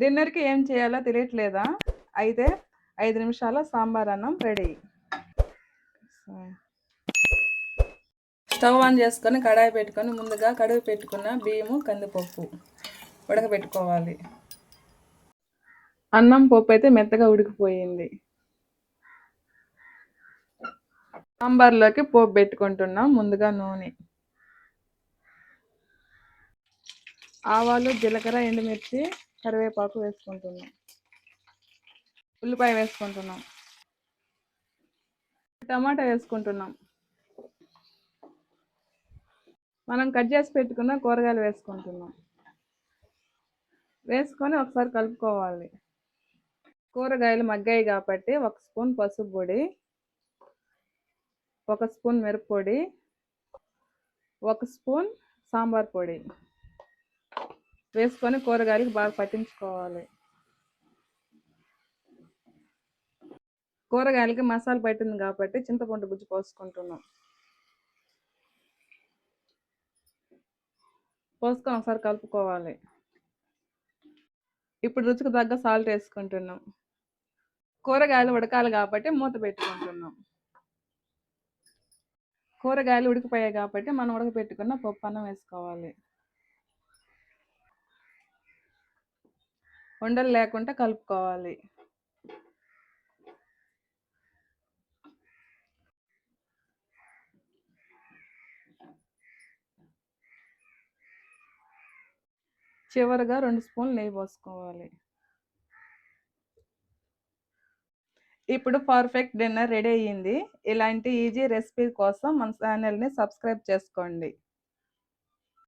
డిన్నర్కి ఏం చేయాలో తెలియట్లేదా? అయితే ఐదు నిమిషాల సాంబార్ అన్నం రెడీ. స్టవ్ ఆన్ చేసుకొని కడాయి పెట్టుకొని ముందుగా కడుగు పెట్టుకున్న బియ్యము కందిపప్పు ఉడకబెట్టుకోవాలి. అన్నం పప్పు అయితే మెత్తగా ఉడికిపోయింది. సాంబార్లోకి పోపు పెట్టుకుంటున్నాం ముందుగా నూనె. ఆవాలు జీలకర్ర ఎండుమిర్చి కరివేపాకు వేసుకుంటున్నాం. ఉల్లిపాయ వేసుకుంటున్నాం. టమాటా వేసుకుంటున్నాం. మనం కట్ చేసి పెట్టుకున్న కూరగాయలు వేసుకుంటున్నాం. వేసుకొని ఒకసారి కలుపుకోవాలి. కూరగాయలు మగ్గాయి కాబట్టి ఒక స్పూన్ పసుపు పొడి ఒక స్పూన్ మిరప్పొడి ఒక స్పూన్ సాంబార్ పొడి. వేసుకొని కూరగాయలకు బాగా పట్టించుకోవాలి. కూరగాయలకి మసాలా పట్టింది కాబట్టి చింతపండు గుజ్జు పోసుకుంటున్నాం. పోసుకొని ఒకసారి కలుపుకోవాలి. ఇప్పుడు రుచికి తగ్గ సాల్ట్ వేసుకుంటున్నాం. కూరగాయలు ఉడకాలి కాబట్టి మూత పెట్టుకుంటున్నాం. కూరగాయలు ఉడికిపోయాయి కాబట్టి మనం ఉడకపెట్టుకున్న పప్పు అన్నం వేసుకోవాలి. ఉండలు లేకుండా కలుపుకోవాలి. చివరిగా రెండు స్పూన్లు నెయ్యి పోసుకోవాలి. ఇప్పుడు పర్ఫెక్ట్ డిన్నర్ రెడీ అయ్యింది. ఇలాంటి ఈజీ రెసిపీ కోసం మన ఛానల్ని సబ్స్క్రైబ్ చేసుకోండి.